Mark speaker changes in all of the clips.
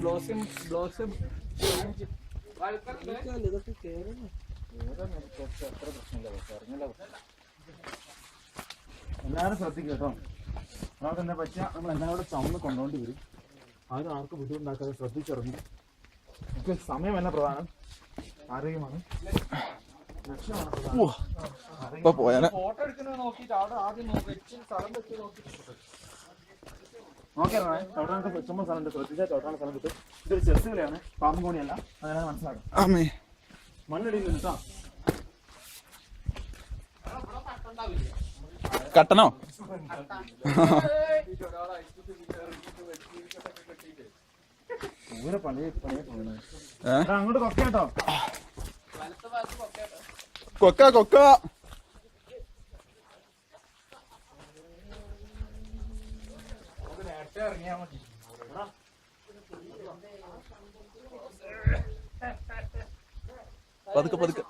Speaker 1: Blows blossom blossom
Speaker 2: എല്ലാവരും ശ്രദ്ധിക്കും കേട്ടോ. നമുക്ക് എന്താ പറ്റുക നമ്മൾ എല്ലാവരും ടൗണിൽ കൊണ്ടുകൊണ്ട് വരും. ആരും ആർക്കും ബുദ്ധിമുട്ടുണ്ടാക്കാതെ ശ്രദ്ധിച്ചിറങ്ങി. നമുക്ക് സമയമല്ല പ്രധാനം. ആരോഗ്യമാണ് ലക്ഷ്യമാണ്
Speaker 3: പോയാനെ.
Speaker 1: ഫോട്ടോ എടുക്കുന്നത് നോക്കിയിട്ട് അവിടെ ആദ്യം നോക്കി. സ്ഥലം വെച്ച് നോക്കിയിട്ട്
Speaker 2: നോക്കിയാണേ ചവിട്ടാനൊക്കെ ചുമ സ്ഥലമുണ്ട് ശ്രദ്ധിച്ചാൽ ചവിട്ടാനുള്ള സ്ഥലം കിട്ടും. ഇതൊരു ചെസ് കളിയാണ്. പാമ്പ് കോണിയല്ല. അങ്ങനെ മനസ്സിലാക്കാം?
Speaker 3: അമ്മേ
Speaker 2: മണ്ണിടിയിൽ കേട്ടോ
Speaker 3: കട്ടനോ
Speaker 2: ദൂരെ പണിയെ പണിയെ പോകുന്നത്
Speaker 3: ഏ?
Speaker 2: അങ്ങോട്ട് കൊക്ക
Speaker 3: കൊക്ക.
Speaker 2: നേരത്തെ ഇറങ്ങിയാൽ മതി
Speaker 3: പതുക്കെ പതുക്കെ?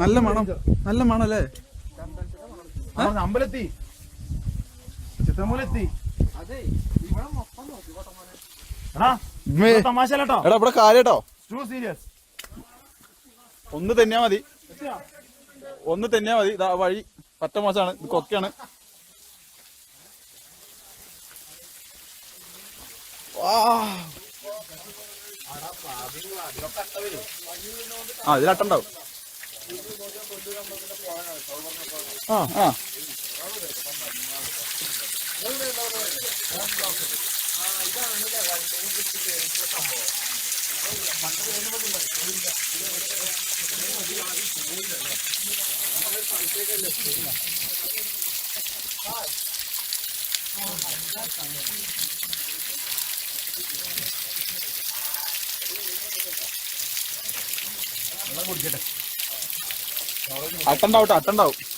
Speaker 3: നല്ല മണം നല്ല മണല്ലേ?
Speaker 2: അമ്പലത്തി. ചിത്രമൂലെത്തി. എടാ
Speaker 3: ഇവിടെ കാര്യട്ടോ.
Speaker 2: ടു സീരിയസ്
Speaker 3: ഒന്ന് തന്നെയാ മതി. ഒന്ന് തന്നെയാ മതി. ഇതാ വഴി പറ്റ മോശമാണ്. ഇത് കൊക്കയാണ്. ആ. ഇതിലട്ടുണ്ടാവും
Speaker 2: ആ
Speaker 3: ആ. ട്ടോ, അട്ടുണ്ടാവും.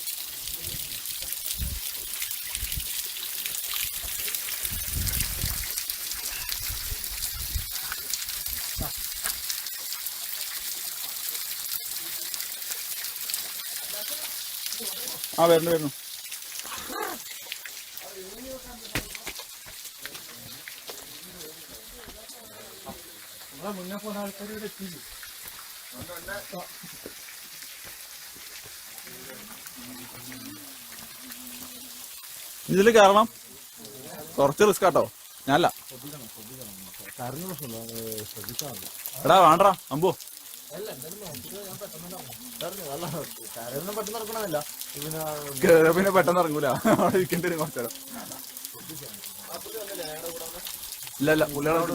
Speaker 3: ആ വരുന്നു വരുന്നു.
Speaker 2: മുന്നേ പോകുന്ന ആൾക്കാർ ഇവിടെ എത്തിയില്ലേ?
Speaker 3: ഇതിൽ കയറണം. കുറച്ച് റിസ്ക് ആട്ടോ. ഞാനല്ല. എടാ വേണ്ടാ അമ്പോ.
Speaker 2: പെട്ടെന്ന് നടക്കണമെന്നില്ല
Speaker 3: കേറിയ പിന്നെ പെട്ടെന്ന് ഇറങ്ങൂല. അവിടെ ഇരിക്കേണ്ടി വരും കുറച്ചേരം ഇല്ല ഇല്ല പുള്ളികളോട്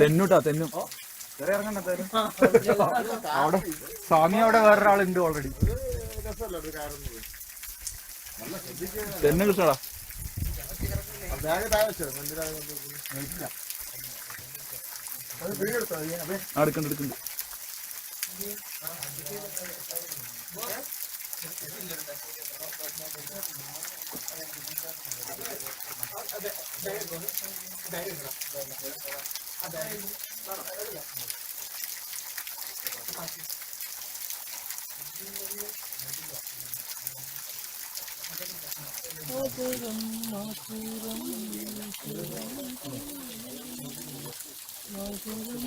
Speaker 3: തെന്നുട്ടാ തെന്നു.
Speaker 2: അവിടെ സ്വാമി അവിടെ വേറൊരാളുണ്ട് ഓൾറെഡി
Speaker 3: തെന്നു കിട്ടാ എടുക്കണ്ട. മധുരം മധുരം മധുരം മധുരം